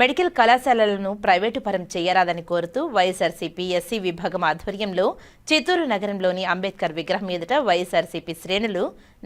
Medical కళాశాలలను private పరం చేయరాదని కోరుతూ వైఎస్ఆర్సీపీ ఎస్సీ విభాగం ఆధ్వర్యంలో చిత్తూరు నగరంలోని అంబేద్కర్ విగ్రహం ఎదుట వైఎస్ఆర్సీపీ శ్రేణులు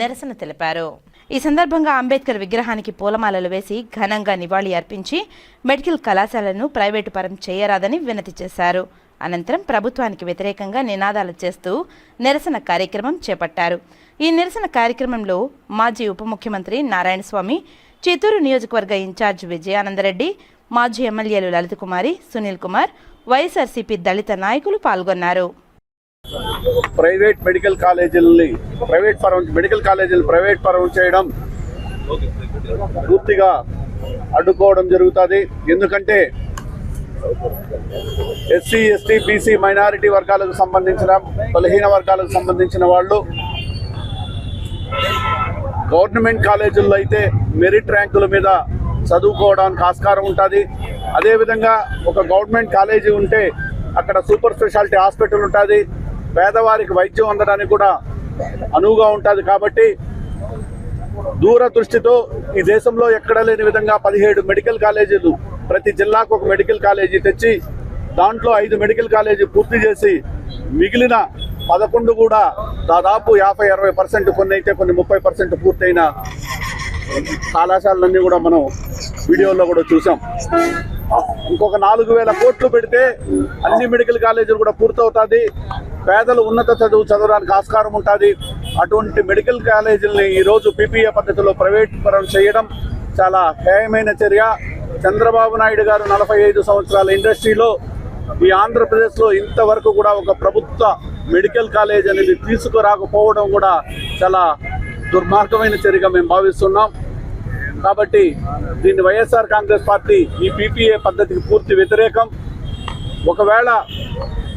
నిరసన తెలిపారు. ఈ సందర్భంగా అంబేద్కర్ విగ్రహానికి పూలమాలలు వేసి ఘనంగా నివాళి అర్పించి మెడికల్ కళాశాలను ప్రైవేటు పరం చేయరాదని వినతి చేశారు. అనంతరం ప్రభుత్వానికి వ్యతిరేకంగా నినాదాలు చేస్తూ నిరసన కార్యక్రమం చేపట్టారు. ఈ నిరసన కార్యక్రమంలో మాజీ ఉప ముఖ్యమంత్రి నారాయణస్వామి చిత్తూరు నియోజకవర్గ ఇన్ఛార్జ్ విజయానందరెడ్డి మాజీ ఎమ్మెల్యేలు లలితకుమారి సునీల్ కుమార్ వైఎస్ఆర్సీపీ దళిత నాయకులు పాల్గొన్నారు. ప్రైవేట్ మెడికల్ కాలేజీలని ప్రైవేట్ పరం మెడికల్ కాలేజీలు ప్రైవేట్ పరం చేయడం పూర్తిగా అడ్డుకోవడం జరుగుతుంది. ఎందుకంటే ఎస్సీ ఎస్టీ బీసీ మైనారిటీ వర్గాలకు సంబంధించిన బలహీన వర్గాలకు సంబంధించిన వాళ్ళు గవర్నమెంట్ కాలేజీల్లో అయితే మెరిట్ ర్యాంకుల మీద చదువుకోవడానికి ఆస్కారం ఉంటుంది. అదేవిధంగా ఒక గవర్నమెంట్ కాలేజీ ఉంటే అక్కడ సూపర్ స్పెషాలిటీ హాస్పిటల్ ఉంటుంది. పేదవారికి వైద్యం అందడానికి కూడా అనువుగా ఉంటుంది కాబట్టి దూరదృష్టితో ఈ దేశంలో ఎక్కడ లేని విధంగా పదిహేడు మెడికల్ కాలేజీలు ప్రతి జిల్లాకు ఒక మెడికల్ కాలేజీ తెచ్చి దాంట్లో ఐదు మెడికల్ కాలేజీ పూర్తి చేసి మిగిలిన పదకొండు కూడా దాదాపు యాభై అరవై పర్సెంట్ కొన్ని అయితే కొన్ని ముప్పై పర్సెంట్ పూర్తయిన కళాశాలలన్నీ కూడా మనం వీడియోలో కూడా చూసాం. ఇంకొక నాలుగు వేల కోట్లు పెడితే అన్ని మెడికల్ కాలేజీలు కూడా పూర్తవుతుంది పేదలు ఉన్నత చదువు చదవడానికి ఆస్కారం ఉంటుంది. అటువంటి మెడికల్ కాలేజీలని ఈరోజు పీపీఏ పద్ధతిలో ప్రైవేట్ చేయడం చాలా ఖాయమైన చర్య. చంద్రబాబు నాయుడు గారు నలభై ఐదు సంవత్సరాల ఇండస్ట్రీలో ఈ ఆంధ్రప్రదేశ్లో ఇంతవరకు కూడా ఒక ప్రభుత్వ మెడికల్ కాలేజ్ అనేది తీసుకురాకపోవడం కూడా చాలా దుర్మార్గమైన చర్యగా మేము భావిస్తున్నాం. కాబట్టి దీన్ని వైఎస్ఆర్ కాంగ్రెస్ పార్టీ ఈ పీపీఏ పద్ధతికి పూర్తి వ్యతిరేకం. ఒకవేళ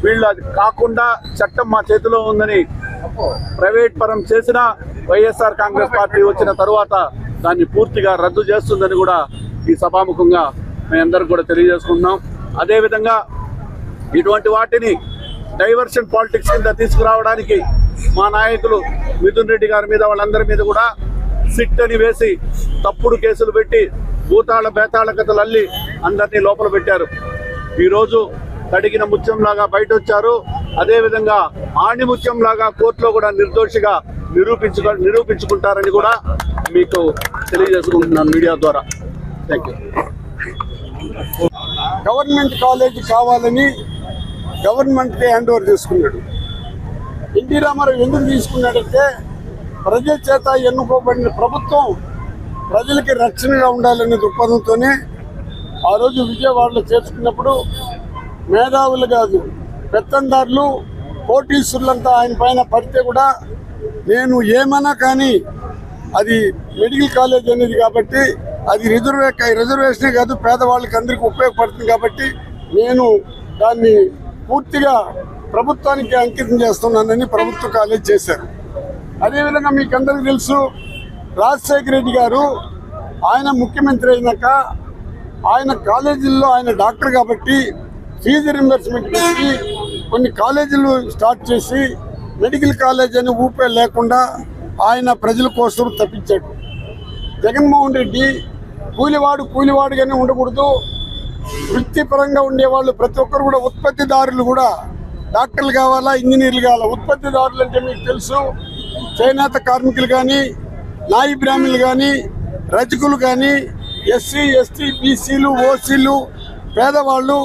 వీళ్ళు అది కాకుండా చట్టం మా చేతిలో ఉందని ప్రైవేట్ పరం చేసిన వైఎస్ఆర్ కాంగ్రెస్ పార్టీ వచ్చిన తరువాత దాన్ని పూర్తిగా రద్దు చేస్తుందని కూడా ఈ సభాముఖంగా మేమందరం కూడా తెలియజేసుకుంటున్నాం. అదేవిధంగా ఇటువంటి వాటిని డైవర్షన్ పాలిటిక్స్ కింద తీసుకురావడానికి మా నాయకులు మిథున్ రెడ్డి గారి మీద వాళ్ళందరి మీద కూడా సిట్ అని వేసి తప్పుడు కేసులు పెట్టి భూతాళ బేతాళ కథలు అల్లి అందరినీ లోపల పెట్టారు. ఈరోజు కడిగిన ముత్యంలాగా బయట వచ్చారు అదేవిధంగా ఆణిముత్యంలాగా కోర్టులో కూడా నిర్దోషిగా నిరూపించుకో నిరూపించుకుంటారని కూడా మీకు తెలియజేసుకుంటున్నాను మీడియా ద్వారా. థ్యాంక్ యూ గవర్నమెంట్ కాలేజ్ కావాలని గవర్నమెంట్కి హ్యాండ్ ఓవర్ చేసుకున్నాడు. ఎన్టీ రామారావు ఎందుకు తీసుకున్నాడంటే ప్రజల చేత ఎన్నుకోబడిన ప్రభుత్వం ప్రజలకి రక్షణగా ఉండాలనే దృక్పథంతోనే ఆ రోజు విజయవాడలో చేర్చుకున్నప్పుడు మేధావులు కాదు పెత్తందారులు కోటీశ్వరులంతా ఆయన పైన పడితే కూడా నేను ఏమన్నా కానీ అది మెడికల్ కాలేజ్ అనేది కాబట్టి అది రిజర్వే రిజర్వేషనే కాదు పేదవాళ్ళకి అందరికీ ఉపయోగపడుతుంది కాబట్టి నేను దాన్ని పూర్తిగా ప్రభుత్వానికి అంకితం చేస్తున్నానని ప్రభుత్వ కాలేజ్ చేశారు. అదేవిధంగా మీకు అందరికీ తెలుసు రాజశేఖర రెడ్డి గారు ఆయన ముఖ్యమంత్రి అయినాక ఆయన కాలేజీల్లో ఆయన డాక్టర్ కాబట్టి ఫీజు రింబర్స్మెంట్ పెట్టి కొన్ని కాలేజీలు స్టార్ట్ చేసి మెడికల్ కాలేజ్ అని ఊపే లేకుండా ఆయన ప్రజల కోసం తప్పించాడు. జగన్మోహన్ రెడ్డి కూలివాడు కూలివాడుగానే ఉండకూడదు వృత్తిపరంగా ఉండేవాళ్ళు ప్రతి ఒక్కరు కూడా ఉత్పత్తిదారులు కూడా. డాక్టర్లు కావాలా ఇంజనీర్లు కావాలా? ఉత్పత్తిదారులు అంటే మీకు తెలుసు. చేనేత కార్మికులు కానీ నాయి బ్రాహ్మణులు కానీ రజకులు కానీ ఎస్సీ ఎస్టీ బీసీలు ఓసీలు పేదవాళ్ళు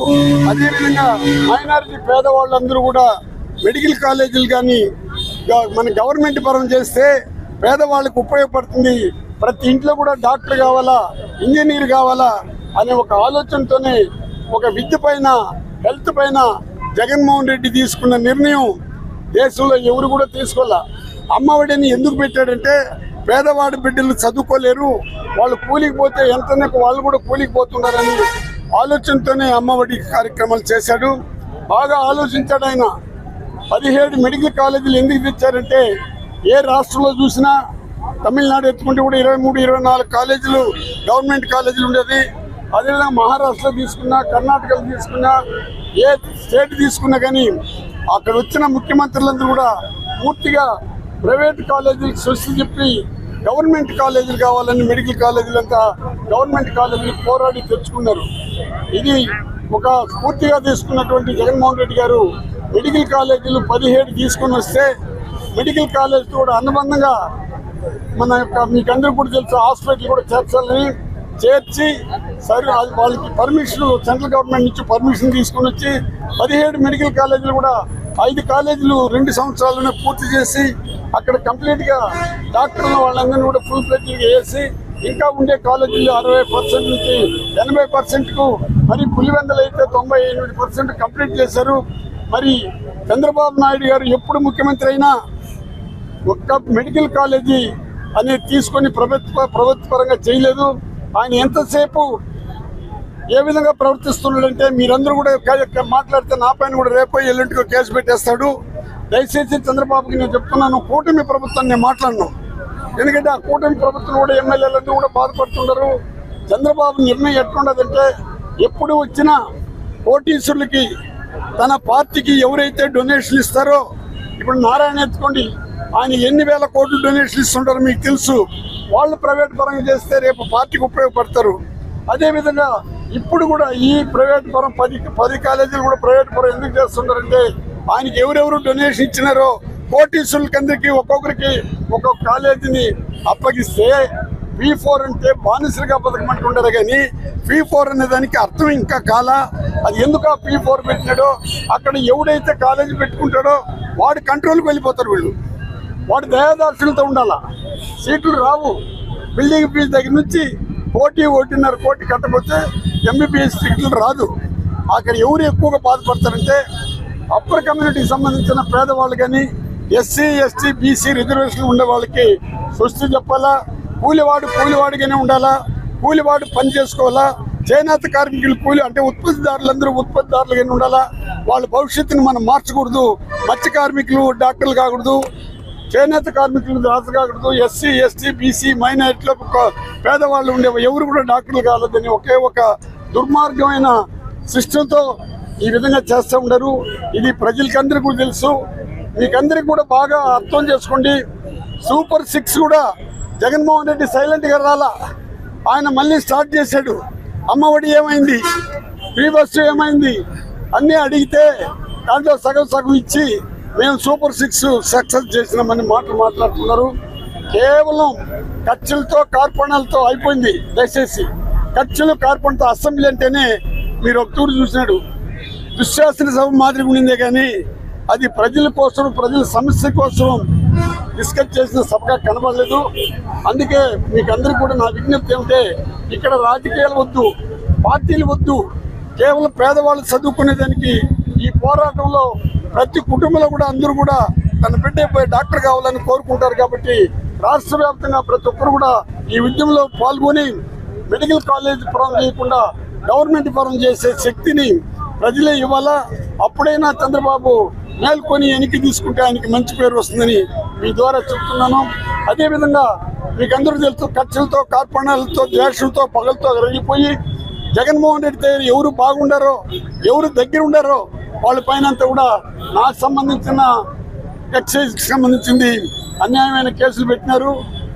అదేవిధంగా మైనారిటీ పేదవాళ్ళు అందరూ కూడా మెడికల్ కాలేజీలు కానీ మన గవర్నమెంట్ పరం చేస్తే పేదవాళ్ళకు ఉపయోగపడుతుంది. ప్రతి ఇంట్లో కూడా డాక్టర్ కావాలా ఇంజనీర్ కావాలా అనే ఒక ఆలోచనతోనే ఒక విద్య పైన హెల్త్ పైన జగన్మోహన్ రెడ్డి తీసుకున్న నిర్ణయం దేశంలో ఎవరు కూడా తీసుకోలే. అమ్మఒడిని ఎందుకు పెట్టాడంటే పేదవాడి బిడ్డలు చదువుకోలేరు వాళ్ళు కూలికి పోతే ఎంత వాళ్ళు కూడా కూలికి పోతున్నారని ఆలోచనతోనే అమ్మఒడి కార్యక్రమాలు చేశాడు. బాగా ఆలోచించాడు ఆయన. పదిహేడు మెడికల్ కాలేజీలు ఎందుకు తెచ్చారంటే ఏ రాష్ట్రంలో చూసినా తమిళనాడు ఎత్తుకుంటే కూడా ఇరవై మూడు ఇరవై నాలుగు కాలేజీలు గవర్నమెంట్ కాలేజీలు ఉండేది. అదేవిధంగా మహారాష్ట్ర తీసుకున్నా కర్ణాటకలో తీసుకున్నా ఏ స్టేట్ తీసుకున్నా కానీ అక్కడ వచ్చిన ముఖ్యమంత్రులందరూ కూడా పూర్తిగా ప్రైవేట్ కాలేజీలకు స్వస్తి చెప్పి గవర్నమెంట్ కాలేజీలు కావాలని మెడికల్ కాలేజీలు అంతా గవర్నమెంట్ కాలేజీలు పోరాడి తెచ్చుకున్నారు. ఇది ఒక స్ఫూర్తిగా తీసుకున్నటువంటి జగన్మోహన్ రెడ్డి గారు మెడికల్ కాలేజీలు పదిహేడు తీసుకుని వస్తే మెడికల్ కాలేజ్ కూడా అనుబంధంగా మన యొక్క మీకు అందరూ కూడా తెలుసు హాస్పిటల్ కూడా చేర్చాలని చేర్చి సరే అది వాళ్ళకి పర్మిషన్ సెంట్రల్ గవర్నమెంట్ నుంచి పర్మిషన్ తీసుకొని వచ్చి పదిహేడు మెడికల్ కాలేజీలు కూడా ఐదు కాలేజీలు రెండు సంవత్సరాల్లోనే పూర్తి చేసి అక్కడ కంప్లీట్గా డాక్టర్లు వాళ్ళందరినీ కూడా ఫుల్ ఫ్లెడ్జ్గా వేసి ఇంకా ఉండే కాలేజీలు అరవై పర్సెంట్ నుంచి ఎనభై పర్సెంట్కు మరి పులివెందలు అయితే తొంభై ఎనిమిది పర్సెంట్ కంప్లీట్ చేశారు. మరి చంద్రబాబు నాయుడు గారు ఎప్పుడు ముఖ్యమంత్రి అయినా ఒక్క మెడికల్ కాలేజీ అనేది తీసుకొని ప్రభుత్వ ప్రభుత్వ పరంగా చేయలేదు. ఆయన ఎంతసేపు ఏ విధంగా ప్రవర్తిస్తున్నాడంటే మీరందరూ కూడా మాట్లాడితే నా పైన కూడా రేపో ఎల్లుంటికి కేసు పెట్టేస్తాడు. దయచేసి చంద్రబాబుకి నేను చెప్తున్నాను కూటమి ప్రభుత్వాన్ని నేను మాట్లాడను. ఎందుకంటే ఆ కూటమి ప్రభుత్వం కూడా ఎమ్మెల్యేలందరూ కూడా బాధపడుతున్నారు చంద్రబాబు నిర్ణయం ఎట్లుండదంటే ఎప్పుడు వచ్చినా కోటీశ్వరులకి తన పార్టీకి ఎవరైతే డొనేషన్ ఇస్తారో ఇప్పుడు నారాయణ ఎత్తుకోండి. ఆయన ఎన్ని వేల కోట్లు డొనేషన్ ఇస్తుంటారో మీకు తెలుసు. వాళ్ళు ప్రైవేట్ పరంగా చేస్తే రేపు పార్టీకి ఉపయోగపడతారు. అదేవిధంగా ఇప్పుడు కూడా ఈ ప్రైవేట్ పరం పది పది కాలేజీలు కూడా ప్రైవేట్ పరం ఎందుకు చేస్తున్నారంటే ఆయనకి ఎవరెవరు డొనేషన్ ఇచ్చినారో కోటీశ్వరులకి ఒక్కొక్కరికి ఒక్కొక్క కాలేజీని అప్పగిస్తే పీ ఫోర్ అంటే బానిసలుగా బతకమంటుంటారు కానీ పీ ఫోర్ అనే దానికి అర్థం ఇంకా కాల? అది ఎందుకు ఆ పీ ఫోర్ పెట్టినాడో? అక్కడ ఎవడైతే కాలేజీ పెట్టుకుంటాడో వాడి కంట్రోల్కి వెళ్ళిపోతారు వీళ్ళు. వాడు దయాదార్శులతో ఉండాలా? సీట్లు రావు. బిల్డింగ్ ఫీజు దగ్గర నుంచి కోటి ఒకటిన్నర కోటి కట్టకపోతే ఎంబీబీఎస్ సీట్లు రాదు. అక్కడ ఎవరు ఎక్కువగా బాధపడతారంటే అప్పర్ కమ్యూనిటీకి సంబంధించిన పేదవాళ్ళు కానీ ఎస్సీ ఎస్టీ బీసీ రిజర్వేషన్ ఉండే వాళ్ళకి స్వస్తి చెప్పాలా? కూలివాడు కూలివాడిగానే ఉండాలా? కూలివాడు పని చేసుకోవాలా? చేనేత కార్మికులు కూలి అంటే ఉత్పత్తిదారులందరూ ఉత్పత్తిదారులుగానే ఉండాలా? వాళ్ళ భవిష్యత్తుని మనం మార్చకూడదు. మత్స్య కార్మికులు డాక్టర్లు కాకూడదు. చేనేత కార్మికులు రాజు కాకూడదు ఎస్సీ ఎస్టీ బీసీ మైనారిటీలో పేదవాళ్ళు ఉండే ఎవరు కూడా డాక్టర్లు కాలేదని ఒకే ఒక దుర్మార్గమైన సిస్టంతో ఈ విధంగా చేస్తూ ఉండరు. ఇది ప్రజలకందరికీ కూడా తెలుసు. మీకందరికి కూడా బాగా అర్థం చేసుకోండి. సూపర్ సిక్స్ కూడా జగన్మోహన్ రెడ్డి సైలెంట్గా రాలా. ఆయన మళ్ళీ స్టార్ట్ చేశాడు. అమ్మఒడి ఏమైంది? ఫ్రీ బస్సు ఏమైంది? అన్నీ అడిగితే దాంట్లో సగం సగం ఇచ్చి మేము సూపర్ సిక్స్ సక్సెస్ చేసినామని మాటలు మాట్లాడుతున్నారు. కేవలం ఖర్చులతో కార్పణాలతో అయిపోయింది దయచేసి. ఖర్చులు కార్పణతో అసెంబ్లీ అంటేనే మీరు ఒక తూరు చూసినాడు. దుశ్శాసన సభ మాదిరిగా ఉండిందే కానీ అది ప్రజల కోసం ప్రజల సమస్య కోసం డిస్కస్ చేసిన సభగా కనబడలేదు. అందుకే మీకు అందరికీ కూడా నా విజ్ఞప్తి ఏమిటే ఇక్కడ రాజకీయాలు వద్దు పార్టీలు వద్దు కేవలం పేదవాళ్ళు చదువుకునేదానికి ఈ పోరాటంలో ప్రతి కుటుంబంలో కూడా అందరూ కూడా తన బిడ్డ పోయి డాక్టర్ కావాలని కోరుకుంటారు కాబట్టి రాష్ట్ర వ్యాప్తంగా ప్రతి ఒక్కరు కూడా ఈ ఉద్యమంలో పాల్గొని మెడికల్ కాలేజ్ ఫారం చేయకుండా గవర్నమెంట్ ఫారం చేసే శక్తిని ప్రజలే ఇవ్వాలా? అప్పుడైనా చంద్రబాబు మేల్కొని వెనక్కి తీసుకుంటే ఆయనకి మంచి పేరు వస్తుందని మీ ద్వారా చెప్తున్నాను. అదేవిధంగా మీకు అందరూ తెలుసు ఖర్చులతో కార్పణాలతో ద్వేషంతో పగలతో రగిలిపోయి జగన్మోహన్ రెడ్డి దగ్గర ఎవరు బాగుండారో ఎవరు దగ్గర ఉండారో వాళ్ళ పైన కూడా నాకు సంబంధించిన ఎక్సైజ్కి సంబంధించింది అన్యాయమైన కేసులు పెట్టినారు.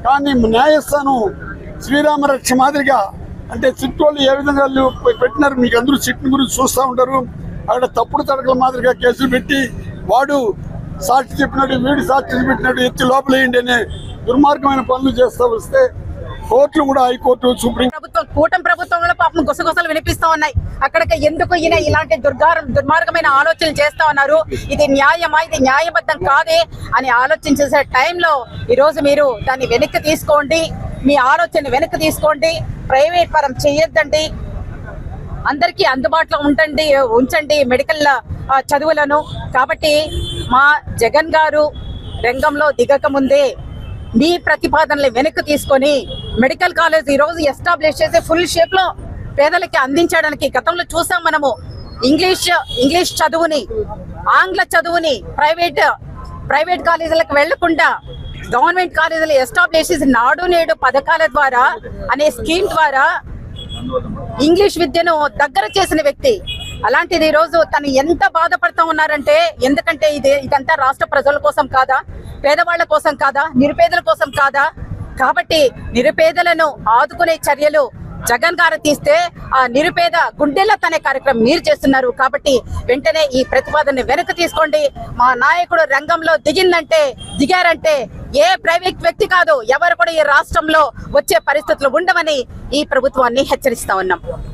కానీ న్యాయస్థానం శ్రీరామరక్ష మాదిరిగా అంటే సిట్ వాళ్ళు ఏ విధంగా వాళ్ళు పెట్టినారు మీకు అందరూ సిట్ని గురించి చూస్తూ ఉంటారు. అక్కడ తప్పుడు తడకల మాదిరిగా కేసులు పెట్టి వాడు సాక్షి చెప్పినట్టు వీడు సాక్షి చెప్పినట్టు ఎత్తి లోపలేయండి అనే దుర్మార్గమైన పనులు చేస్తూ వస్తే కోర్టులు కూడా హైకోర్టు సుప్రీం ప్రభుత్వం కూటమి ప్రభుత్వంలో పాపం గుసగుసలు వినిపిస్తూ ఉన్నాయి. అక్కడికి ఎందుకు ఈయన ఇలాంటి దుర్గారం దుర్మార్గమైన ఆలోచనలు చేస్తా ఉన్నారు? ఇది న్యాయమా? ఇది న్యాయబద్ధం కాదే? అని ఆలోచన చేసే టైంలో ఈరోజు మీరు దాన్ని వెనక్కి తీసుకోండి. మీ ఆలోచన వెనక్కి తీసుకోండి. ప్రైవేట్ పరం చేయొద్దండి. అందరికీ అందుబాటులో ఉండండి ఉంచండి మెడికల్ చదువులను. కాబట్టి మా జగన్ గారు రంగంలో దిగక ముందే మీ ప్రతిపాదనలు వెనక్కి తీసుకొని మెడికల్ కాలేజ్ ఈరోజు ఎస్టాబ్లిష్ చేసి ఫుల్ షేప్లో పేదలకి అందించడానికి గతంలో చూసాం మనము. ఇంగ్లీష్ ఇంగ్లీష్ చదువుని ఆంగ్ల చదువుని ప్రైవేట్ ప్రైవేట్ కాలేజీలకు వెళ్ళకుండా గవర్నమెంట్ కాలేజీలు ఎస్టాబ్లిష్ నాడు నేడు పథకాల ద్వారా అనే స్కీమ్ ద్వారా ఇంగ్లీష్ విద్యను దగ్గర చేసిన వ్యక్తి. అలాంటిది ఈరోజు రోజు తను ఎంత బాధపడతా ఉన్నారంటే ఎందుకంటే ఇది ఇదంతా రాష్ట్ర ప్రజల కోసం కాదా పేదవాళ్ళ కోసం కాదా నిరుపేదల కోసం కాదా? కాబట్టి నిరుపేదలను ఆదుకునే చర్యలు జగన్ గారు తీస్తే ఆ నిరుపేద గుండెల్లో తనే కార్యక్రమం మీరు చేస్తున్నారు. కాబట్టి వెంటనే ఈ ప్రతిపాదనని వెనక్కి తీసుకోండి. మా నాయకుడు రంగంలో దిగిందంటే దిగారంటే ఏ ప్రైవేట్ వ్యక్తి కాదు ఎవరు కూడా ఈ రాష్ట్రంలో వచ్చే పరిస్థితులు ఉండవని ఈ ప్రభుత్వాన్ని హెచ్చరిస్తా ఉన్నాం.